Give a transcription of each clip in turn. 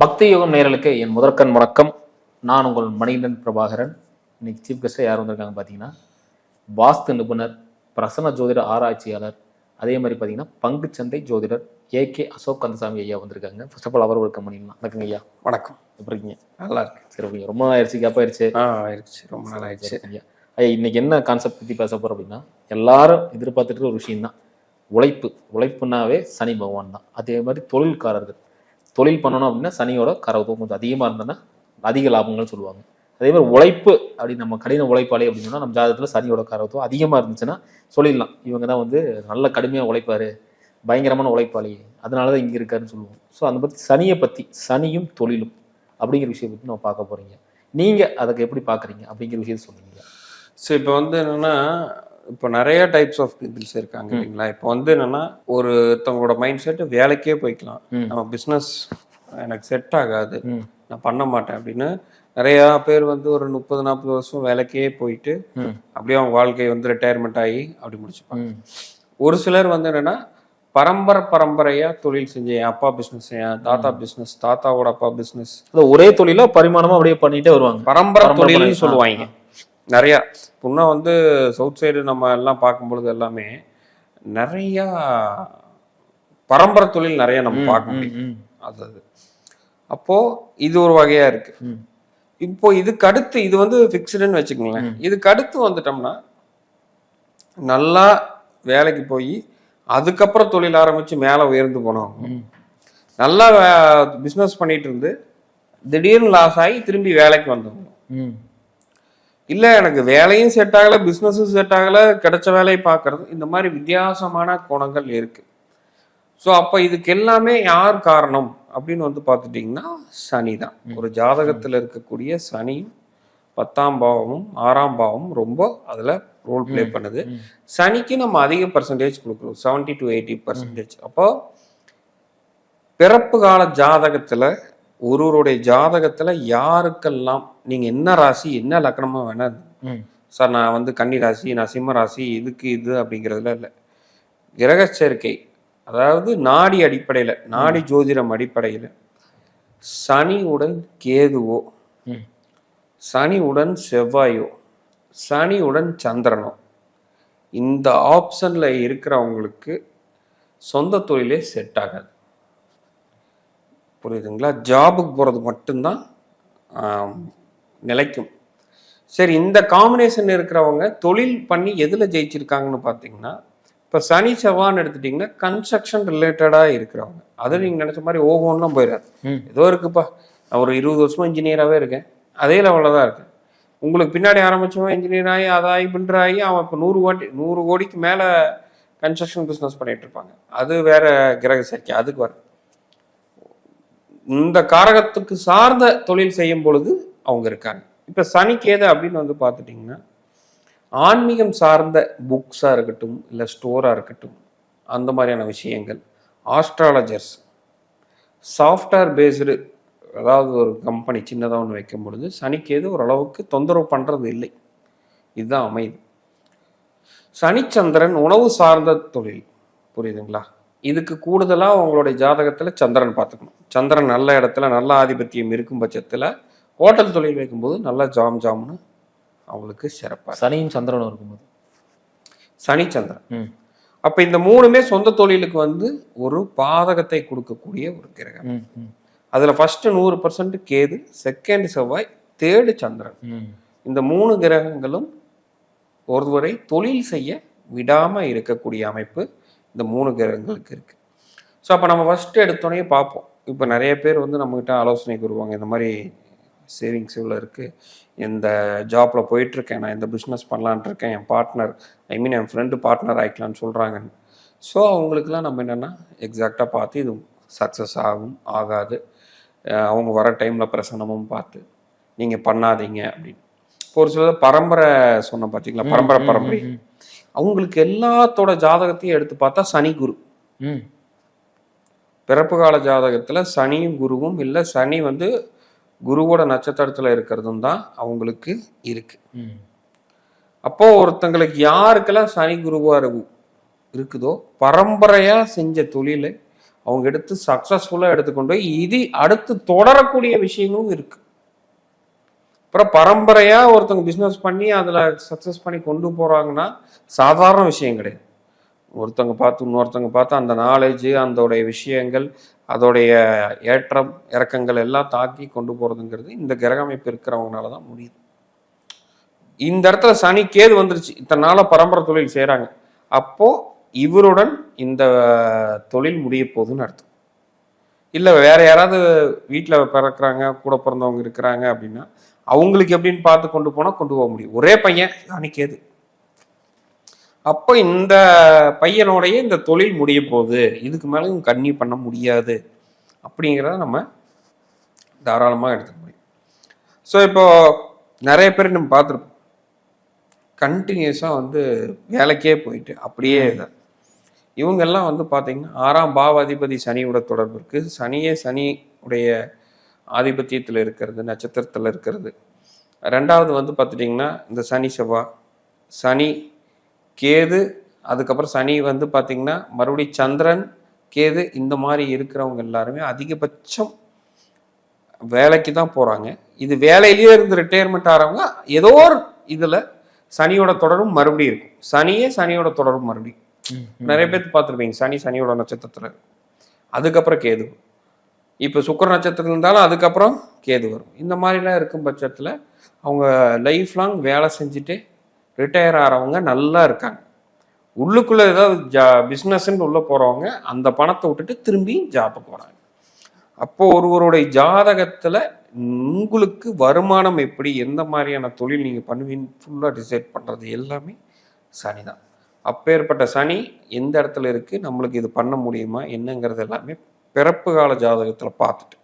பக்தி யோகம் நேயர்களுக்கு என் முதற்கண் வணக்கம். நான் உங்கள் மணிகண்டன் பிரபாகரன். இன்னைக்கு சீஃப் கெஸ்டாக யார் வந்திருக்காங்க பார்த்தீங்கன்னா வாஸ்து நிபுணர் பிரசன்ன ஜோதிட ஆராய்ச்சியாளர் அதே மாதிரி பார்த்தீங்கன்னா பங்குச்சந்தை ஜோதிடர் ஏ கே அசோக் கந்தசாமி ஐயா வந்திருக்காங்க. ஃபர்ஸ்ட் ஆஃப் ஆல் அவர் வெல்கம் பண்ணிடலாம். வணக்கங்க ஐயா. வணக்கம். எப்படி இருக்கீங்க? நல்லா இருக்கு. சரி ஓகே. ரொம்ப நாள் ஆயிடுச்சு கேப் ஆயிடுச்சு. ஆ ஆயிடுச்சு. ரொம்ப நாள் ஆயிடுச்சு. ஐயா ஐயா இன்னைக்கு என்ன கான்செப்ட் பற்றி பேச போகிறோம் அப்படின்னா எல்லாரும் எதிர்பார்த்துட்டு இருக்க ஒரு விஷயம் தான் உழைப்பு. உழைப்புனாவே சனி பகவான் தான். அதே மாதிரி தொழில்காரர்கள். தொழில் பண்ணணும் அப்படின்னா சனியோட கரவத்துவம் கொஞ்சம் அதிகமாக இருந்ததுன்னா அதிக லாபங்கள்னு சொல்லுவாங்க. அதே மாதிரி உழைப்பு அப்படி நம்ம கடின உழைப்பாளி அப்படின்னு நம்ம ஜாதகத்தில் சனியோட கரவத்துவம் அதிகமாக இருந்துச்சுன்னா சொல்லிடலாம். இவங்க தான் வந்து நல்ல கடுமையாக உழைப்பாரு பயங்கரமான உழைப்பாளி அதனால தான் இங்கே இருக்காருன்னு சொல்லுவோம். ஸோ அந்த பற்றி சனியை பற்றி சனியும் தொழிலும் அப்படிங்கிற விஷயம் பற்றி நம்ம பார்க்க போகிறீங்க நீங்கள் அதுக்கு எப்படி பார்க்குறீங்க அப்படிங்கிற விஷயத்தை சொன்னீங்க ஸோ இப்போ வந்து என்னென்னா இப்போ நிறைய டைப்ஸ் ஆஃப் பீப்புள்ஸ் இருக்காங்க இல்லைங்களா? இப்போ வந்து என்னன்னா ஒருத்தவங்களோட மைண்ட் செட் வேலைக்கே போய்க்கலாம். நம்ம பிஸ்னஸ் எனக்கு செட் ஆகாது. நான் பண்ண மாட்டேன் அப்படின்னு நிறைய பேர் வந்து ஒரு முப்பது நாற்பது வருஷம் வேலைக்கே போயிட்டு அப்படியே அவங்க வாழ்க்கை வந்து ரிட்டையர்மெண்ட் ஆகி அப்படி முடிச்சுப்பாங்க. ஒரு சிலர் வந்து என்னன்னா பரம்பரை பரம்பரையா தொழில் செஞ்சு என் அப்பா பிஸ்னஸ் என் தாத்தா பிஸ்னஸ் தாத்தாவோட அப்பா பிஸ்னஸ் அது ஒரே தொழில பரிமாணமா அப்படியே பண்ணிட்டே வருவாங்க. பரம்பரை தொழில்னு தொழில். சொல்லுவாங்க. நிறைய. இன்னும் வந்து சவுத் சைடு நம்ம எல்லாம் பார்க்கும்பொழுது எல்லாமே நிறைய பரம்பரை தொழில் நிறைய நம்ம பார்க்க முடியும். அது அது. அப்போ இது ஒரு வகையா இருக்கு. இப்போ இதுக்கு அடுத்து இது வந்து ஃபிக்ஸ்டுன்னு வச்சுக்கோங்களேன். இதுக்கு அடுத்து வந்துட்டோம்னா நல்லா வேலைக்கு போய் அதுக்கப்புறம் தொழில் ஆரம்பிச்சு மேலே உயர்ந்து போனவங்க. நல்லா பிஸ்னஸ் பண்ணிட்டு இருந்து திடீர்னு லாஸ் ஆகி திரும்பி வேலைக்கு வந்தவங்க. இல்ல எனக்கு வேலையும் செட் ஆகல பிசினஸும் செட் ஆகல கிடைச்ச வேலையை பார்க்கறது இந்த மாதிரி வித்தியாசமான குணங்கள் இருக்கு. ஸோ அப்ப இதுக்கு எல்லாமே யார் காரணம் அப்படின்னு வந்து பார்த்துட்டிங்கன்னா சனி தான். ஒரு ஜாதகத்துல இருக்கக்கூடிய சனியும் பத்தாம் பாவமும் ஆறாம் பாவமும் ரொம்ப அதுல ரோல் ப்ளே பண்ணுது. சனிக்கு நம்ம அதிக பர்சன்டேஜ் கொடுக்குறோம். செவன்டி டு எயிட்டி பர்சன்டேஜ் அப்போ பிறப்பு கால ஜாதகத்துல ஒருவருடைய ஜாதகத்துல யாருக்கெல்லாம் நீங்க என்ன ராசி என்ன லக்னமா வேணா சார் நான் வந்து கன்னி ராசி நான் சிம்ம ராசி இதுக்கு இது அப்படிங்கிறதுல இல்லை. கிரக சேர்க்கை அதாவது நாடி அடிப்படையில நாடி ஜோதிடம் அடிப்படையில சனியுடன் கேதுவோ ம். சனியுடன் செவ்வாயோ சனியுடன் சந்திரனோ இந்த ஆப்ஷன்ல இருக்கிறவங்களுக்கு சொந்த தொழிலே செட் ஆகாது. புரியுதுங்களா? ஜாபுக்கு போகிறது மட்டும்தான் நிலைக்கும். சரி இந்த காம்பினேஷன் இருக்கிறவங்க தொழில் பண்ணி எதில் ஜெயிச்சிருக்காங்கன்னு பார்த்தீங்கன்னா இப்போ சனி செவ்வான்னு எடுத்துட்டிங்கன்னா கன்ஸ்ட்ரக்ஷன் ரிலேட்டடாக இருக்கிறவங்க. அது நீங்கள் நினச்ச மாதிரி ஓஹோன்லாம் போயிடாது. ஏதோ இருக்குப்பா நான் ஒரு இருபது வருஷமா இன்ஜினியராகவே இருக்கேன். அதே லெவலில் தான் இருக்கேன். உங்களுக்கு பின்னாடி ஆரம்பிச்சவன் இன்ஜினியர் ஆகி அதாகி பில்டர் ஆகி அவன் இப்போ நூறு கோடி நூறு கோடிக்கு மேலே கன்ஸ்ட்ரக்ஷன் பிஸ்னஸ் பண்ணிட்டு இருப்பாங்க. அது வேற கிரக சேர்க்கை அதுக்கு வர இந்த காரகத்துக்கு சார்ந்த தொழில் செய்யும் பொழுது அவங்க இருக்காங்க. இப்போ சனிக்கேது அப்படின்னு வந்து பார்த்துட்டிங்கன்னா ஆன்மீகம் சார்ந்த புக்ஸாக இருக்கட்டும் இல்லை ஸ்டோராக இருக்கட்டும் அந்த மாதிரியான விஷயங்கள் ஆஸ்ட்ராலஜர்ஸ் சாஃப்ட்வேர் பேஸ்டு அதாவது ஒரு கம்பெனி சின்னதாக ஒன்று வைக்கும் பொழுது சனிக்கேது ஓரளவுக்கு தொந்தரவு பண்ணுறது இல்லை. இதுதான் அமைது. சனிச்சந்திரன் உணவு சார்ந்த தொழில். புரியுதுங்களா? இதுக்கு கூடுதலாக உங்களுடைய ஜாதகத்தில் சந்திரன் பார்த்துக்கணும். சந்திரன் நல்ல இடத்துல நல்ல ஆதிபத்தியம் இருக்கும் பட்சத்தில் ஹோட்டல் தொழில் வைக்கும்போது நல்லா ஜாம் ஜாம்னு அவங்களுக்கு சிறப்பாக சனியும் சந்திரனும் இருக்கும்போது. சனிச்சந்திரன் ம், அப்போ இந்த மூணுமே சொந்த தொழிலுக்கு வந்து ஒரு பாதகத்தை கொடுக்கக்கூடிய ஒரு கிரகம். அதில் ஃபர்ஸ்ட் நூறு பர்சன்ட் கேது செகண்ட் செவ்வாய் தேர்டு சந்திரன். இந்த மூணு கிரகங்களும் ஒருவரை தொழில் செய்ய விடாம இருக்கக்கூடிய அமைப்பு. இந்த மூணு கிரகங்களுக்கு இருக்கு. ஸோ அப்போ நம்ம ஃபர்ஸ்ட் எடுத்தோடனே பார்ப்போம். இப்போ நிறைய பேர் வந்து நம்மகிட்ட ஆலோசனைக்கு வருவாங்க இந்த மாதிரி சேவிங்ஸ் இவ்வளோ இருக்குது இந்த ஜாப்பில் போயிட்டுருக்கேன் நான் இந்த பிஸ்னஸ் பண்ணலான்ட்டு இருக்கேன் என் பார்ட்னர் ஐ மீன் என் ஃப்ரெண்டு பார்ட்னர் ஆகிக்கலான்னு சொல்கிறாங்கன்னு ஸோ அவங்களுக்குலாம் நம்ம என்னென்னா எக்ஸாக்டாக பார்த்து இது சக்ஸஸ் ஆகும் ஆகாது. அவங்க வர டைமில் பிரசனமும் பார்த்து நீங்கள் பண்ணாதீங்க அப்படின்னு. இப்போ ஒரு சிலர் பரம்பரை சொன்ன பார்த்தீங்களா பரம்பரை பரம்பரை. அவங்களுக்கு எல்லாத்தோட ஜாதகத்தையும் எடுத்து பார்த்தா சனி குரு. ம், பிறப்பு கால ஜாதகத்துல சனியும் குருவும் இல்லை சனி வந்து குருவோட நட்சத்திரத்துல இருக்கிறதும் தான் அவங்களுக்கு இருக்கு. ம், அப்போ ஒருத்தங்களுக்கு யாருக்கெல்லாம் சனி குருவா இருக்கு- இருக்குதோ பரம்பரையா செஞ்ச தொழிலை அவங்க எடுத்து சக்சஸ்ஃபுல்லா எடுத்துக்கொண்டு போய் இது அடுத்து தொடரக்கூடிய விஷயங்களும் இருக்கு. அப்புறம் பரம்பரையாக ஒருத்தவங்க பிசினஸ் பண்ணி அதுல சக்ஸஸ் பண்ணி கொண்டு போறாங்கன்னா சாதாரண விஷயம் கிடையாது. ஒருத்தவங்க பார்த்து இன்னொருத்தவங்க பார்த்து அந்த நாலேஜ் அதோடைய விஷயங்கள் அதோடைய ஏற்றம் இறக்கங்கள் எல்லாம் தாக்கி கொண்டு போறதுங்கிறது இந்த கிரக அமைப்பு இருக்கிறவங்கனால தான் முடியுது. இந்த இடத்துல சனி கேது வந்துருச்சு. இத்தனை நாளாக பரம்பரை தொழில் செய்கிறாங்க அப்போ இவருடன் இந்த தொழில் முடிய போகுதுன்னு அர்த்தம். இல்லை வேற யாராவது வீட்டில் பிறக்கிறாங்க கூட பிறந்தவங்க இருக்கிறாங்க அப்படின்னா அவங்களுக்கு எப்படின்னு பார்த்து கொண்டு போனால் கொண்டு போக முடியும். ஒரே பையன் சனி அப்போ இந்த பையனோடைய இந்த தொழில் முடிய போகுது. இதுக்கு மேலே கண்ணி பண்ண முடியாது. அப்படிங்கிறத நம்ம தாராளமாக எடுத்துக்க முடியும். ஸோ இப்போ நிறைய பேர் நம்ம பார்த்துருப்போம். கண்டினியூஸாக வந்து வேலைக்கே போயிட்டு அப்படியே இதான் இவங்கெல்லாம் வந்து பார்த்தீங்கன்னா ஆறாம் பாவாதிபதி சனியோட தொடர்பு இருக்குது சனியே சனியுடைய ஆதிபத்தியத்தில் இருக்கிறது நட்சத்திரத்தில் இருக்கிறது. ரெண்டாவது வந்து பார்த்துட்டிங்கன்னா இந்த சனி செவ்வாய் சனி கேது அதுக்கப்புறம் சனி வந்து பார்த்தீங்கன்னா மறுபடியும் சந்திரன் கேது இந்த மாதிரி இருக்கிறவங்க எல்லாருமே அதிகபட்சம் வேலைக்கு தான் போகிறாங்க இது வேலையிலேயே இருந்து ரிட்டையர்மெண்ட் ஆகிறவங்க ஏதோ ஒரு இதில் சனியோட தொடரும் மறுபடியும் இருக்கும். சனியே சனியோட தொடரும் மறுபடியும். நிறைய பேர் பார்த்துருப்பீங்க சனி சனியோட நட்சத்திரத்தில். அதுக்கப்புறம் கேது. இப்போ சுக்கிர நட்சத்திரம் இருந்தாலும் அதுக்கப்புறம் கேது வரும். இந்த மாதிரிலாம் இருக்கும் பட்சத்தில் அவங்க லைஃப் லாங் வேலை செஞ்சுட்டு ரிட்டையர் ஆகிறவங்க நல்லா இருக்காங்க. உள்ளுக்குள்ளே ஏதாவது ஜா பிஸ்னஸ்ன்னு உள்ளே போகிறவங்க அந்த பணத்தை விட்டுட்டு திரும்பி ஜாப்புக்கு போகிறாங்க அப்போது ஒருவருடைய ஜாதகத்தில் உங்களுக்கு வருமானம் எப்படி எந்த மாதிரியான தொழில் நீங்கள் பண்ணுவீங்கன்னு ஃபுல்லாக டிசைட் பண்ணுறது எல்லாமே சனி தான் அப்பேற்பட்ட சனி எந்த இடத்துல இருக்குது நம்மளுக்கு இது பண்ண முடியுமா என்னங்கிறது எல்லாமே பிறப்பு கால ஜாதகத்தில் பார்த்துட்டு.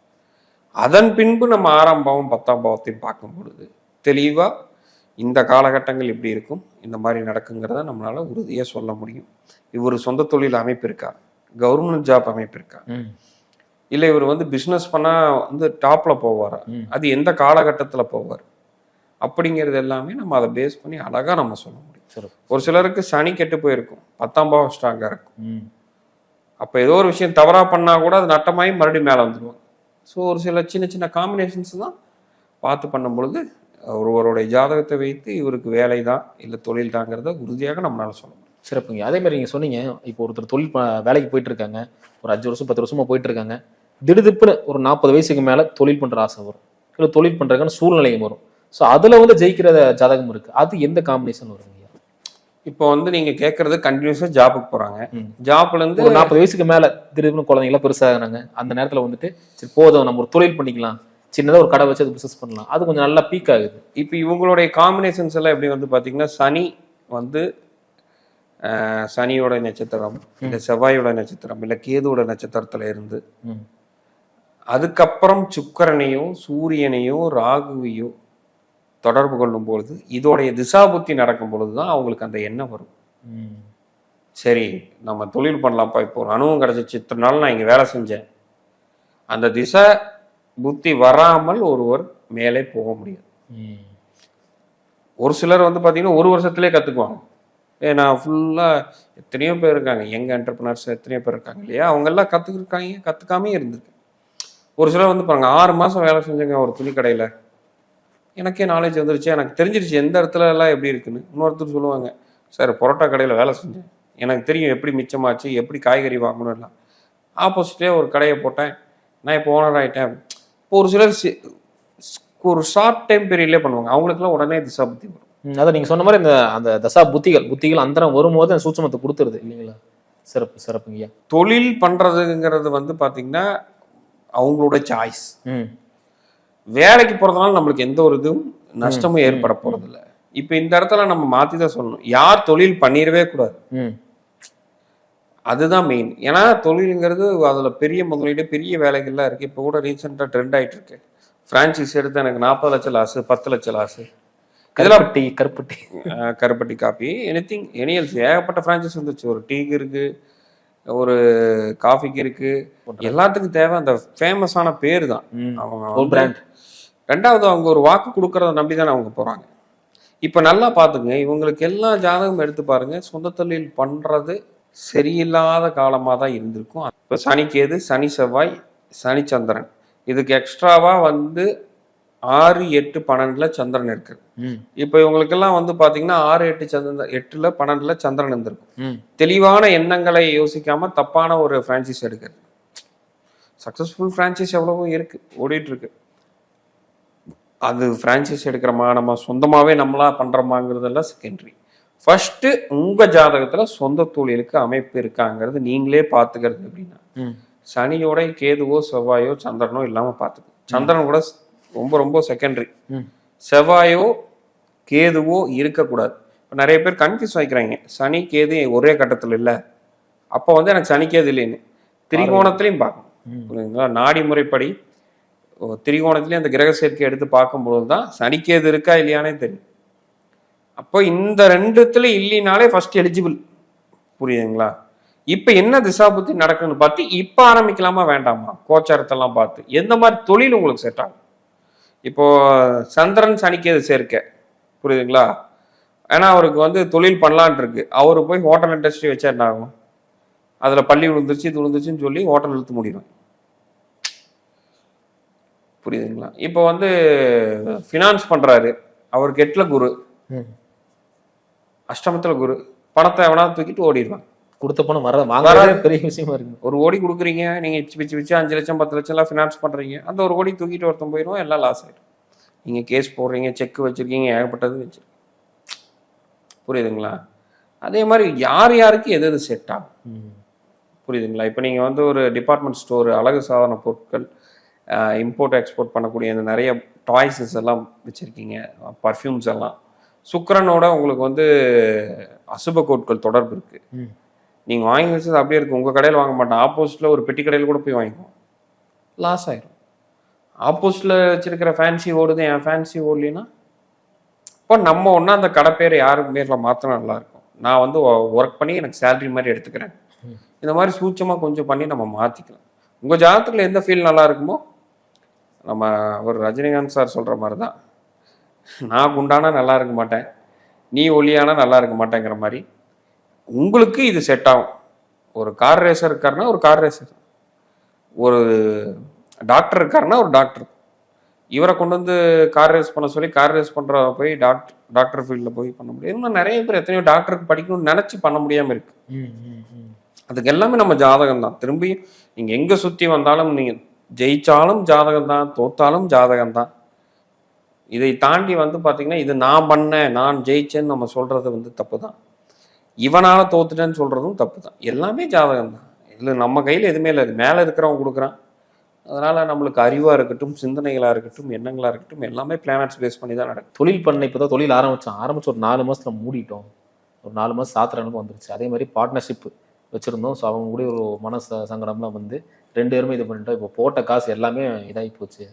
அதன் பின்பு நம்ம ஆறாம் பாவம் பத்தாம் பாவத்தையும் பார்க்கும் பொழுது தெளிவாக இந்த காலகட்டங்கள் இப்படி இருக்கும் இந்த மாதிரி நடக்குங்கிறத நம்மளால உறுதியாக சொல்ல முடியும். இவர் சொந்த தொழில் அமைப்பு இருக்கா கவர்மெண்ட் ஜாப் அமைப்பு இருக்கா இல்லை இவர் வந்து பிஸ்னஸ் பண்ணால் வந்து டாப்பில் போவாரா. அது எந்த காலகட்டத்தில் போவார்? அப்படிங்கிறது எல்லாமே நம்ம அதை பேஸ் பண்ணி அழகாக நம்ம சொல்ல முடியும். ஒரு சிலருக்கு சனி கெட்டு போயிருக்கும் பத்தாம் பாவம் ஸ்ட்ராங்காக இருக்கும். அப்போ ஏதோ ஒரு விஷயம் தவறாக பண்ணால் கூட அது நட்டமாகி மறுபடியும் மேலே வந்துடுவாங்க ஸோ ஒரு சில சின்ன சின்ன காம்பினேஷன்ஸ் தான் பார்த்து பண்ணும் பொழுது ஒருவருடைய ஜாதகத்தை வைத்து இவருக்கு வேலை தான் இல்லை தொழில் தாங்கிறத உறுதியாக நம்மளால சொல்ல முடியும். சிறப்புங்க. அதே மாதிரி நீங்கள் சொன்னீங்க இப்போ ஒருத்தர் தொழில் வேலைக்கு போயிட்டு இருக்காங்க ஒரு அஞ்சு வருஷம் பத்து வருஷமாக போயிட்டு இருக்காங்க திடுதிப்புன்னு ஒரு நாற்பது வயசுக்கு மேலே தொழில் பண்ணுற ஆசை வரும். இல்லை தொழில் பண்ணுறதுக்கான சூழ்நிலையும் வரும். ஸோ அதில் வந்து ஜெயிக்கிற ஜாதகம் இருக்குது அது எந்த காம்பினேஷன் வருங்க இப்போ வந்து நீங்கள் கேட்குறது கண்டினியூஸாக ஜாபுக்கு போகிறாங்க ம். ஜாப்லேருந்து ஒரு நாற்பது வயசுக்கு மேல திடீர்னு குழந்தைங்களாம் பெருசாகிறாங்க. அந்த நேரத்துல வந்துட்டு சரி போதும் நம்ம ஒரு தொழில் பண்ணிக்கலாம். சின்னதா ஒரு கடை வச்சு அது பிசினஸ் பண்ணலாம். அது கொஞ்சம் நல்லா பீக் ஆகுது. இப்போ இவங்களுடைய காம்பினேஷன்ஸ் எல்லாம் எப்படி வந்து பார்த்தீங்கன்னா சனி வந்து சனியோட நட்சத்திரம் இல்லை செவ்வாயோட நட்சத்திரம் இல்லை கேதுவோட நட்சத்திரத்துல இருந்து. அதுக்கப்புறம் சுக்கிரனையோ சூரியனையோ ராகுவையோ தொடர்பு கொள்ளும் பொழுது இதோடைய திசாபுத்தி நடக்கும் பொழுது தான் அவங்களுக்கு அந்த எண்ணம் வரும். சரி நம்ம தொழில் பண்ணலாம்ப்பா. இப்போ ஒரு அனுபவம் கிடச்சிச்சு. இத்தனை நாள் நான் இங்கே வேலை செஞ்சேன். அந்த திசை புத்தி வராமல் ஒருவர் மேலே போக முடியாது. ஒரு சிலர் வந்து பார்த்தீங்கன்னா ஒரு வருஷத்துலேயே கற்றுக்குவாங்க ஏ நான் ஃபுல்லாக எத்தனையோ பேர் இருக்காங்க. யங் என்டர்பிரினர்ஸ் எத்தனையோ பேர் இருக்காங்க இல்லையா? அவங்கெல்லாம் கற்றுக்கிருக்காங்க கற்றுக்காமே இருந்திருக்கு. ஒரு சிலர் வந்து பாருங்க ஆறு மாதம் வேலை செஞ்சங்க ஒரு துணி கடையில் எனக்கே நாலேஜ் வந்துருச்சு. எனக்கு தெரிஞ்சிருச்சு எந்த இடத்துல எல்லாம் எப்படி இருக்குன்னு. இன்னொருத்தர் சொல்லுவாங்க சார் பரோட்டா கடையில் வேலை செஞ்சேன். எனக்கு தெரியும் எப்படி மிச்சமாச்சு எப்படி காய்கறி வாங்கணும் எல்லாம் ஆப்போசிட்டே ஒரு கடையை போட்டேன். நான் இப்போ ஓனர் ஆகிட்டேன் இப்போ ஒரு சிலர் ஒரு ஷார்ட் டைம் பீரியட்லேயே பண்ணுவாங்க. அவங்களுக்குலாம் உடனே திசா புத்தி வரும். ம், அதான் நீங்க சொன்ன மாதிரி இந்த அந்த தசா புத்திகள் புத்திகள் அந்தரம் வரும்போது அந்த சூட்சமத்தை கொடுத்துருது இல்லைங்களா? சிறப்பு சிறப்புங்கய்யா. தொழில் பண்றதுங்கிறது வந்து பாத்தீங்கன்னா அவங்களோட சாய்ஸ் ம். வேலைக்கு போறதுனால நம்மளுக்கு எந்த ஒரு இதுவும் நஷ்டமும் ஏற்பட போறது இல்ல இப்ப இந்த இடத்துல நம்ம மாத்தி தான் சொல்லணும். யார் தொழில் பண்ணிடவே கூடாது. அதுதான் மெயின் ஏன்னா தொழிலுங்கிறது அதுல பெரிய முதலீடு பெரிய வேலைகள்லாம் இருக்கு. இப்போ கூட ரீசெண்டா ட்ரெண்ட் ஆயிட்டு இருக்கு. பிரான்ச்சைஸ் எடுத்து எனக்கு நாற்பது லட்சம் லாஸ் பத்து லட்சம் லாஸ் இதெல்லாம் கருப்பட்டி கருப்பட்டி. கருப்பட்டி காப்பி எனிதிங் எனியல்ஸ் ஏகப்பட்ட ஃப்ரான்ச்சைஸ் வந்துச்சு. ஒரு டீக்கு இருக்கு ஒரு காஃபிக்கு இருக்கு. எல்லாத்துக்கும் தேவை. அந்த ஃபேமஸான பேர் தான். அவங்க பிராண்ட் ரெண்டாவது அவங்க ஒரு வாக்கு கொடுக்கறத நம்பி தானே அவங்க போறாங்க. இப்போ நல்லா பார்த்துங்க இவங்களுக்கு எல்லா ஜாதகம் எடுத்து பாருங்க. சொந்த தொழில் பண்றது சரியில்லாத காலமாக தான் இருந்திருக்கும். இப்போ சனிக்கேது சனி செவ்வாய் சனி சந்திரன். இதுக்கு எக்ஸ்ட்ராவாக வந்து ஆறு எட்டு பன்னெண்டுல சந்திரன் இருக்கு. இப்போ இவங்களுக்கெல்லாம் வந்து பார்த்தீங்கன்னா ஆறு எட்டு சந்திரன் எட்டுல பன்னெண்டுல சந்திரன் இருந்திருக்கும். தெளிவான எண்ணங்களை யோசிக்காம தப்பான ஒரு ஃப்ரான்ச்சைஸ் எடுக்கிறது. சக்ஸஸ்ஃபுல் ஃப்ரான்ச்சைஸ் எவ்வளவோ இருக்கு ஓடிட்டு இருக்கு. அது ஃப்ரான்ச்சைஸ் எடுக்கிறோமா நம்ம சொந்தமாவே நம்மளா பண்றோமாங்கிறதெல்லாம் செகண்டரி ஃபர்ஸ்ட் உங்க ஜாதகத்துல சொந்த தொழிலுக்கு அமைப்பு இருக்காங்கிறது நீங்களே பார்த்துக்கிறது அப்படின்னா சனியோட கேதுவோ செவ்வாயோ சந்திரனோ இல்லாம பார்த்துக்கு சந்திரன் கூட ரொம்ப ரொம்ப செகண்டரி செவ்வாயோ கேதுவோ இருக்கக்கூடாது. இப்போ நிறைய பேர் கன்ஃபியூஸ் ஆகிக்கிறாங்க சனி கேது ஒரே கட்டத்தில் இல்லை. அப்போ வந்து எனக்கு சனி கேது இல்லைன்னு. திரிகோணத்திலையும் பார்க்கணும் புரியுதுங்களா? நாடி முறைப்படி ஓ, திரிகோணத்திலையும் அந்த கிரக சேர்க்கை எடுத்து பார்க்கும்பொழுது தான் சனிக்கேது இருக்கா இல்லையானே தெரியும். அப்போ இந்த ரெண்டுத்துல இல்லைனாலே ஃபர்ஸ்ட் எலிஜிபிள் புரியுதுங்களா? இப்போ என்ன திசாபுத்தி நடக்குன்னு பார்த்து இப்போ ஆரம்பிக்கலாமா வேண்டாமா? கோச்சாரத்தெல்லாம் பார்த்து. எந்த மாதிரி தொழில் உங்களுக்கு செட் ஆகும்? இப்போ சந்திரன் சனிக்கேது சேர்க்க. புரியுதுங்களா? ஏன்னா அவருக்கு வந்து தொழில் பண்ணலான் இருக்கு. அவர் போய் ஹோட்டல் இண்டஸ்ட்ரி வச்சா என்ன ஆகும்? அதில் பள்ளி விழுந்துருச்சு இது விழுந்துருச்சுன்னு சொல்லி ஹோட்டல் இழுத்து முடியும் புரியுதுங்களா? இப்போ வந்து ஃபினான்ஸ் பண்றாரு. அவருக்கு எட்டுல குரு. ம். அஷ்டமத்துல குரு. பணத்தை எவனா தூக்கிட்டு ஓடிடுவான் கொடுத்த பணம் வர வாங்குறதே பெரிய விஷயமா இருக்கு. ஒரு கோடி கொடுக்குறீங்க நீங்க பிச்சு பிச்சு பிச்சு அஞ்சு லட்சம் பத்து லட்சம் எல்லாம் ஃபினான்ஸ் பண்றீங்க. அந்த ஒரு கோடி தூக்கிட்டு ஒருத்தன் போயிடுவோம் எல்லாம் லாஸ் ஆயிடும். நீங்க கேஸ் போடுறீங்க செக் வச்சிருக்கீங்க ஏகப்பட்டது வச்சிருக்கீங்க புரியுதுங்களா? அதே மாதிரி யார் யாருக்கு எது எது செட் ஆகும். புரியுதுங்களா? இப்போ நீங்கள் வந்து ஒரு டிபார்ட்மெண்ட் ஸ்டோர் அழகு சாதன பொருட்கள் இம்போர்ட் எக்ஸ்போர்ட் பண்ணக்கூடிய இந்த நிறைய டாய்ஸஸ் எல்லாம் வச்சுருக்கீங்க பர்ஃப்யூம்ஸ் எல்லாம். சுக்கிரனோட உங்களுக்கு வந்து அசுப கோட்கள் தொடர்பு இருக்கு. ம். நீங்கள் வாங்கி வச்சது அப்படியே இருக்கு உங்கள் கடையில் வாங்க மாட்டேன் ஆப்போசிட்டில் ஒரு பெட்டி கடையில் கூட போய் வாங்கிக்குவோம். லாஸ் ஆயிரும். ஆப்போசிட்டில் வச்சிருக்கிற ஃபேன்சி ஓடுது. என் ஃபேன்சி ஓடலைன்னா இப்போ நம்ம ஒன்றா அந்த கடை பேர் யாருக்கு பேரில் மாற்றினா நல்லா இருக்கும். நான் வந்து ஒர்க் பண்ணி எனக்கு சேலரி மாதிரி எடுத்துக்கிறேன். இந்த மாதிரி சூட்சமாக கொஞ்சம் பண்ணி நம்ம மாற்றிக்கலாம் உங்கள் ஜாதகத்தில் எந்த ஃபீல் நல்லா இருக்குமோ நம்ம ஒரு ரஜினிகாந்த் சார் சொல்கிற மாதிரி தான் நான் குண்டானா நல்லா இருக்க மாட்டேன். நீ ஒல்லியானா நல்லா இருக்க மாட்டேங்கிற மாதிரி. உங்களுக்கு இது செட் ஆகும். ஒரு கார் ரேசர் இருக்காருன்னா ஒரு கார் ரேசர் ஒரு டாக்டர் இருக்காருன்னா ஒரு டாக்டர் இவரை கொண்டு வந்து கார் ரேஸ் பண்ண சொல்லி கார் ரேஸ் பண்ற போய் டாக்டர் டாக்டர் ஃபீல்டில் போய் பண்ண முடியும். இன்னும் நிறைய பேர் எத்தனையோ டாக்டருக்கு படிக்கணும்னு நினச்சி பண்ண முடியாமல் இருக்கு. அதுக்கு எல்லாமே நம்ம ஜாதகம் தான் திரும்பி நீங்க எங்க சுத்தி வந்தாலும் நீங்க ஜெயிச்சாலும் ஜாதகம் தான் தோத்தாலும் ஜாதகம் தான் இதை தாண்டி வந்து பார்த்தீங்கன்னா இது நான் பண்ணேன் நான் ஜெயிச்சேன்னு நம்ம சொல்றது வந்து தப்பு தான் இவனால தோத்துட்டேன்னு சொல்றதும் தப்பு தான் எல்லாமே ஜாதகம் தான் இதில் நம்ம கையில் எதுவுமே இல்லை. மேலே மேல இருக்கிறவன் கொடுக்குறான். அதனால நம்மளுக்கு அறிவாக இருக்கட்டும் சிந்தனைகளாக இருக்கட்டும் எண்ணங்களாக இருக்கட்டும் எல்லாமே பிளானட்ஸ் பேஸ் பண்ணி தான் நடக்கும் தொழில் பண்ண இப்போ தான் தொழில் ஆரம்பிச்சோம் ஆரம்பிச்சு ஒரு நாலு மாதத்தில் மூடிட்டோம். ஒரு நாலு மாதம் சாத்திரனுக்கு வந்துருச்சு. அதே மாதிரி பார்ட்னர்ஷிப் வச்சுருந்தோம். ஸோ அவங்க கூட ஒரு மன சங்கடம்லாம் வந்து ரெண்டு பேருமே இது பண்ணிட்டோம். இப்போ போட்ட காசு எல்லாமே இதாகி போச்சு.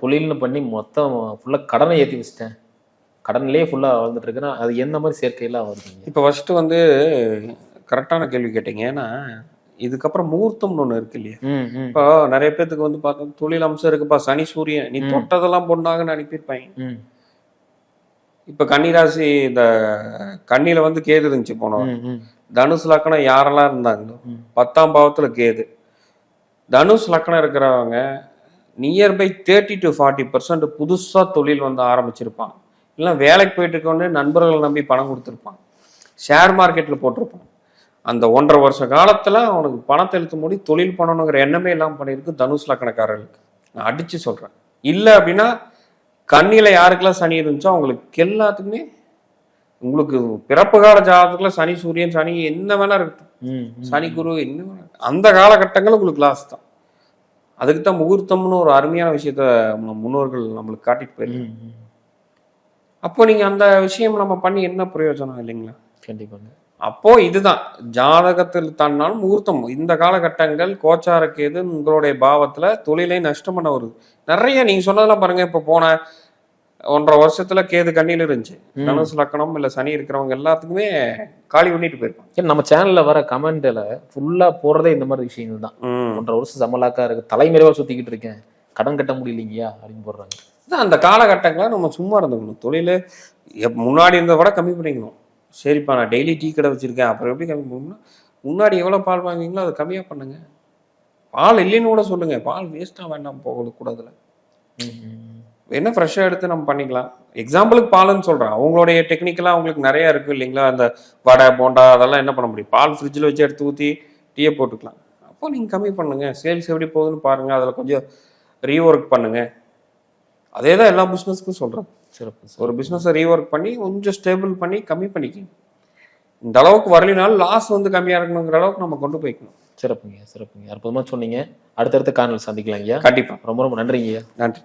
தொழில்னு பண்ணி மொத்தம் ஃபுல்லாக கடனை ஏற்றி வச்சிட்டேன். கடன்லேயே ஃபுல்லாக வளர்ந்துட்டு இருக்குன்னா அது எந்த மாதிரி சேர்க்கையெல்லாம் வருதுங்க இப்போ ஃபர்ஸ்ட் வந்து கரெக்டான கேள்வி கேட்டீங்க. ஏன்னா இதுக்கப்புறம் முகூர்த்தம்னு ஒன்று இருக்கு இல்லையா? இப்போ நிறைய பேத்துக்கு வந்து பார்த்தா தொழில் அம்சம் இருக்குப்பா சனி சூரியன். நீ. தொட்டதெல்லாம் பொண்ணாகன்னு அனுப்பியிருப்பாங்க. இப்போ கன்னிராசி இந்த கண்ணில வந்து கேது இருந்துச்சு போனோம் தனுஷ் லக்கணம் யாரெல்லாம் இருந்தாங்களோ. பத்தாம் பாவத்துல கேது. தனுஷ் லக்கணம் இருக்கிறவங்க nearby thirty to forty percent புதுசாக தொழில் வந்து ஆரம்பிச்சிருப்பாங்க. இல்லை வேலைக்கு போயிட்டு இருக்கவனே நண்பர்களை நம்பி பணம் கொடுத்துருப்பான் ஷேர் மார்க்கெட்டில் போட்டிருப்பான் அந்த ஒன்றரை வருஷ காலத்தில் அவனுக்கு பணத்தை எழுத்து மூடி தொழில் பண்ணணுங்கிற எண்ணமே இல்லாமல் பண்ணியிருக்கு தனுஷ் லக்கணக்காரர்களுக்கு. நான் அடித்து சொல்கிறேன் இல்லை அப்படின்னா கண்ணியில் யாருக்கெல்லாம் சனி இருந்துச்சோ அவங்களுக்கு எல்லாத்துக்குமே உங்களுக்கு பிறப்பு கால ஜாதகத்தில் சனி சூரியன் சனி என்ன வேணா இருக்கு. சனி குரு இருக்கு. அந்த காலகட்டங்கள் உங்களுக்கு லாஸ் தான். அதுக்கு தான் முகூர்த்தம்னு ஒரு அருமையான விஷயத்த நம்ம முன்னோர்கள் நம்மளுக்கு காட்டிட்டு போயிருக்கு ம் ம். அப்போ நீங்க அந்த விஷயம் நம்ம பண்ணி என்ன பிரயோஜனம் இல்லைங்களா? கண்டிப்பாங்க. அப்போ இதுதான். ஜாதகத்தில் தாண்டினாலும் முகூர்த்தம். இந்த காலகட்டங்கள் கோச்சாரக்கேது உங்களுடைய பாவத்துல தொழிலை நஷ்டம் பண்ண வருது நிறைய நீங்க சொன்னதெல்லாம் பாருங்க. இப்ப போன ஒன்றரை வருஷத்துல கேது கண்ணில இருந்துச்சு. தனுசு லக்கணம் இல்ல சனி இருக்கிறவங்க எல்லாத்துக்குமே காலி பண்ணிட்டு போயிருப்பாங்க. நம்ம சேனல்ல வர கமெண்ட்ல ஃபுல்லா போடுறதே இந்த மாதிரி விஷயங்கள் தான். ஒன்றரை வருஷம் சம்மலாக்கா இருக்கு. தலைமறைவா சுத்திக்கிட்டு இருக்கேன். கடன் கட்ட முடியலைங்கயா? அப்படின்னு போடுறாங்க. அந்த காலகட்டங்களை நம்ம சும்மா இருந்துக்கணும். தொழில் முன்னாடி இருந்ததை விட கம்மி பண்ணிக்கணும். சரிப்பா நான் டெய்லி டீ கடை வச்சிருக்கேன். அப்புறம் எப்படி கம்மி பண்ணணும்னா முன்னாடி எவ்வளோ பால் வாங்குவீங்களோ அதை கம்மியாக பண்ணுங்க. பால் இல்லைன்னு கூட சொல்லுங்க. பால் வேஸ்ட்டாக வேண்டாம் போகக்கூடாதுல என்ன ஃப்ரெஷ்ஷாக எடுத்து நம்ம பண்ணிக்கலாம். எக்ஸாம்பிளுக்கு பாலுன்னு சொல்கிறேன் அவங்களுடைய டெக்னிக்கலாக அவங்களுக்கு நிறையா இருக்குது இல்லைங்களா? அந்த வடை போண்டா அதெல்லாம் என்ன பண்ண முடியும்? பால் ஃப்ரிட்ஜில் வச்சு எடுத்து ஊற்றி டீயை போட்டுக்கலாம். அப்போ நீங்கள் கம்மி பண்ணுங்க. சேல்ஸ் எப்படி போகுதுன்னு பாருங்கள் அதில் கொஞ்சம் ரீஒர்க் பண்ணுங்க. அதே தான் எல்லா பிஸ்னஸ்க்கும் சொல்கிறேன் சிறப்பு ஒரு பிஸ்னஸை ரீஒர்க் பண்ணி கொஞ்சம் ஸ்டேபிள் பண்ணி கம்மி பண்ணிக்கணும் இந்த அளவுக்கு வரலினாலும் லாஸ் வந்து கம்மியாக இருக்கணுங்கிற அளவுக்கு நம்ம கொண்டு போய்க்கணும். சிறப்புங்க சிறப்புங்க. அற்புதமா சொன்னீங்க. அடுத்தடுத்த காணொலி சந்திக்கலாம் ஐயா கண்டிப்பாக ரொம்ப ரொம்ப நன்றிங்க ஐயா நன்றி.